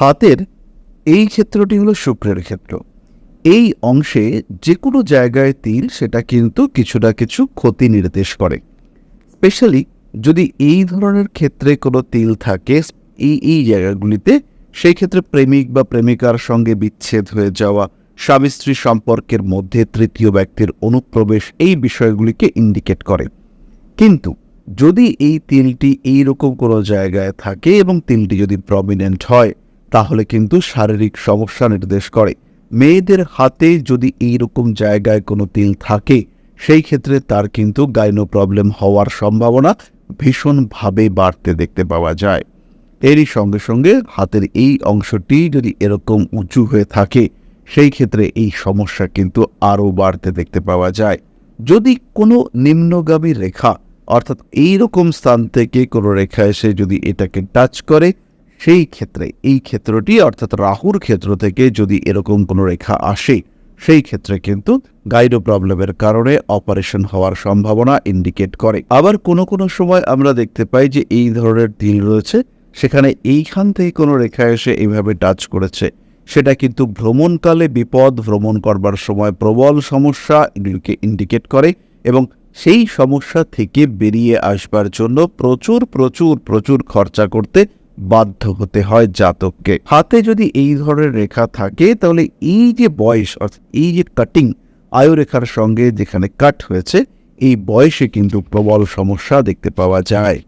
হাতের এই ক্ষেত্রটি হলো শুক্রের ক্ষেত্র। এই অংশে যে কোনো জায়গায় তিল সেটা কিন্তু কিছু না কিছু ক্ষতি নির্দেশ করে। স্পেশালি যদি এই ধরনের ক্ষেত্রে কোনো তিল থাকে, এই এই জায়গাগুলিতে সেই ক্ষেত্রে প্রেমিক বা প্রেমিকার সঙ্গে বিচ্ছেদ হয়ে যাওয়া, স্বামী স্ত্রী সম্পর্কের মধ্যে তৃতীয় ব্যক্তির অনুপ্রবেশ এই বিষয়গুলিকে ইন্ডিকেট করে। কিন্তু যদি এই তিলটি এইরকম কোনো জায়গায় থাকে এবং তিলটি যদি প্রমিনেন্ট হয় তাহলে কিন্তু শারীরিক সমস্যা নির্দেশ করে। মেয়েদের হাতে যদি এই রকম জায়গায় কোনো তিল থাকে, সেই ক্ষেত্রে তার কিন্তু গাইনো প্রবলেম হওয়ার সম্ভাবনা ভীষণভাবে বাড়তে দেখতে পাওয়া যায়। এরই সঙ্গে সঙ্গে হাতের এই অংশটি যদি এরকম উঁচু হয়ে থাকে, সেই ক্ষেত্রে এই সমস্যা কিন্তু আরও বাড়তে দেখতে পাওয়া যায়। যদি কোনো নিম্নগামী রেখা, অর্থাৎ এই রকম স্থান থেকে কোনো রেখা এসে যদি এটাকে টাচ করে সেই ক্ষেত্রে, এই ক্ষেত্রটি অর্থাৎ রাহুর ক্ষেত্র থেকে যদি এরকম কোনো রেখা আসে, সেই ক্ষেত্রে কিন্তু গাইডো প্রবলেমের কারণে অপারেশন হওয়ার সম্ভাবনা ইন্ডিকেট করে। আবার কোনো কোনো সময় আমরা দেখতে পাই যে এই ধরনের তিল রয়েছে, সেখানে এইখান থেকে কোনো রেখা এসে এইভাবে টাচ করেছে। সেটা কিন্তু ভ্রমণকালে বিপদ, ভ্রমণ করবার সময় প্রবল সমস্যা এগুলিকে ইন্ডিকেট করে এবং সেই সমস্যা থেকে বেরিয়ে আসবার জন্য প্রচুর প্রচুর প্রচুর খরচা করতে বাধ্য হতে হয় জাতককে। হাতে যদি এই ধরনের রেখা থাকে, তাহলে এই যে বয়স, অর্থাৎ এই যে কাটিং আয়ু রেখার সঙ্গে যেখানে কাট হয়েছে, এই বয়সে কিন্তু প্রবল সমস্যা দেখতে পাওয়া যায়।